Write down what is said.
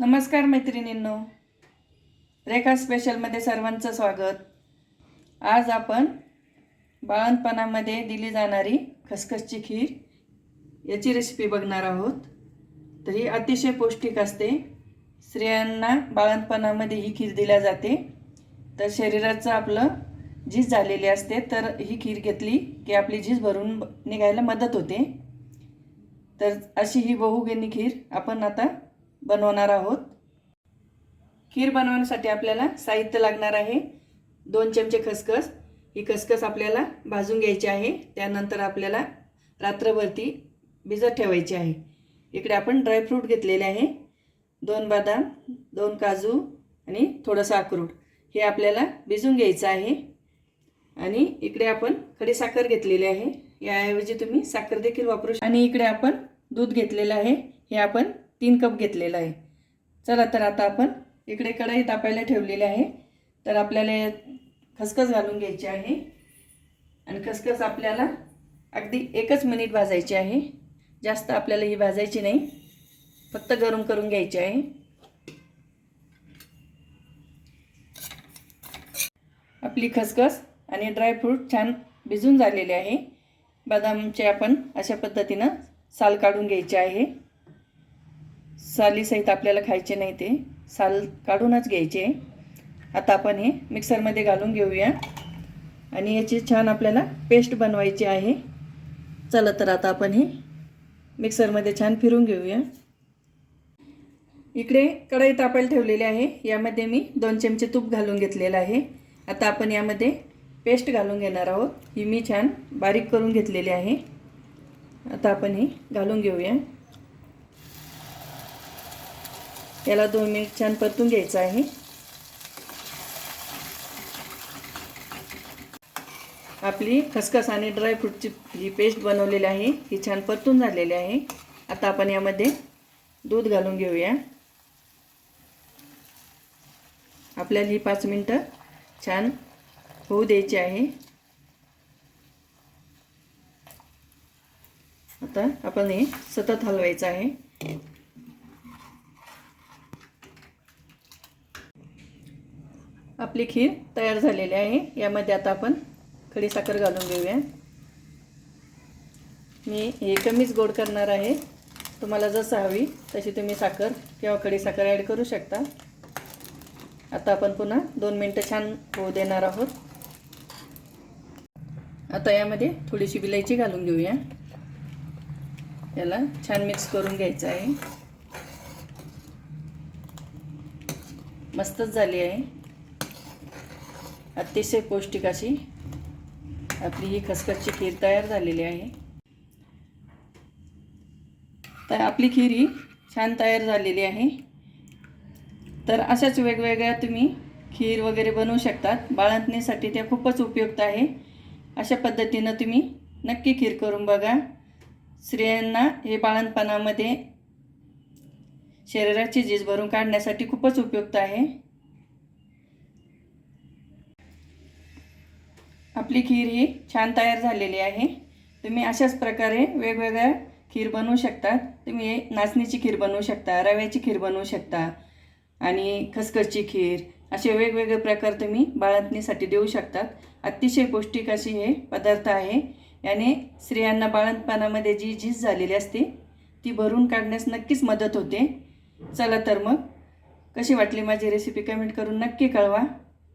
नमस्कार मैत्रिणींनो. रेखा स्पेशलमध्ये सर्वांचं स्वागत. आज आपण बाळणपणामध्ये दिली जाणारी खसखसची खीर याची रेसिपी बघणार आहोत. तर ही अतिशय पौष्टिक असते. स्त्रियांना बाळणपणामध्ये ही खीर दिल्या जाते. तर शरीराचं आपलं झीज झालेली असते. तर ही खीर घेतली की आपली झीज भरून निघायला मदत होते. तर अशी ही बहुगिनी खीर आपण आता बनवणार आहोत. खीर बनवण्यासाठी आपल्याला साहित्य लागणार आहे. दोन चमचे खसखस. ही खसखस आपल्याला भाजून घ्यायची आहे. त्यानंतर आपल्याला रात्रभरती भिजत ठेवायची आहे. इकडे आपण ड्रायफ्रूट घेतलेले आहे. दोन बदाम दोन काजू आणि थोडंसं अक्रोड. हे आपल्याला भिजून घ्यायचं आहे. आणि इकडे आपण खडीसाखर घेतलेली आहे. याऐवजी तुम्ही साखर देखील वापरू शकता आणि इकडे आपण दूध घेतलेलं आहे. हे आपण तीन कप घेतलेलं आहे. चला तर आता आपण इकडे कढई तापायला ठेवलेली आहे. तर आपल्याला खसखस घालून घ्यायची आहे. आणि खसखस आपल्याला अगदी एकच मिनिट भाजायची आहे. जास्त आपल्याला ही भाजायची नाही. फक्त गरम करून घ्यायची आहे. आपली खसखस आणि ड्रायफ्रूट छान भिजून झालेले आहे. बदामचे आपण अशा पद्धतीनं साल काढून घ्यायचे आहे. सालीसहित आपल्याला खायचे नाही ते. साल काढूनच घ्यायचे. आता आपण हे मिक्सरमध्ये घालून घेऊया. आणि याची छान आपल्याला पेस्ट बनवायची आहे. चला तर आता आपण हे मिक्सरमध्ये छान फिरून घेऊया. इकडे कढई तापायला ठेवलेली आहे. यामध्ये मी दोन चमचे तूप घालून घेतलेलं आहे. आता आपण यामध्ये पेस्ट घालून घेणार आहोत. ही मी छान बारीक करून घेतलेली आहे. आता आपण हे घालून घेऊया. याला दोन मिनिट छान परतून घ्यायचं आहे. आपली खसखस आणि ड्रायफ्रूटची ही पेस्ट बनवलेली आहे ही छान परतून झालेली आहे. आता आपण यामध्ये दूध घालून घेऊया. आपल्याला ही पाच मिनटं छान होऊ द्यायची आहे. आता आपण हे सतत हलवायचं आहे. आपली खीर तयार झालेली आहे. यामध्ये आता आपण खडीसाखर घालून घेऊया. मी हे कमीच गोड करणार आहे. तुम्हाला जसं हवी तशी तुम्ही साखर किंवा खडीसाखर ॲड करू शकता. आता आपण पुन्हा दोन मिनटं छान होऊ देणार आहोत. आता यामध्ये थोडीशी विलायची घालून घेऊया. याला छान मिक्स करून घ्यायचं आहे. मस्तच झाली आहे. अतिशय पौष्टिक अशी आपली ही खसखसची खीर तयार झालेली आहे. तर आपली खीर ही छान तयार झालेली आहे. तर अशाच वेगवेगळ्या तुम्ही खीर वगैरे बनवू शकतात. बाळंतणीसाठी त्या खूपच उपयुक्त आहे. अशा पद्धतीनं तुम्ही नक्की खीर करून बघा. स्त्रियांना हे बाळंतपणामध्ये शरीराची झीज भरून काढण्यासाठी खूपच उपयुक्त आहे. आपली खीर ही छान तयार झालेली आहे. तुम्ही अशाच प्रकारे वेगवेगळ्या खीर बनवू शकता. तुम्ही नाचणीची खीर बनवू शकता रव्याची खीर बनवू शकता आणि खसखसची खीर असे वेगवेगळे प्रकार तुम्ही बाळंतणीसाठी देऊ शकतात अतिशय पौष्टिक अशी हे पदार्थ आहे. याने स्त्रियांना बाळंतपणामध्ये जी झीज झालेली असते ती भरून काढण्यास नक्कीच मदत होते. चला तर मग कशी वाटली माझी रेसिपी कमेंट करून नक्की कळवा.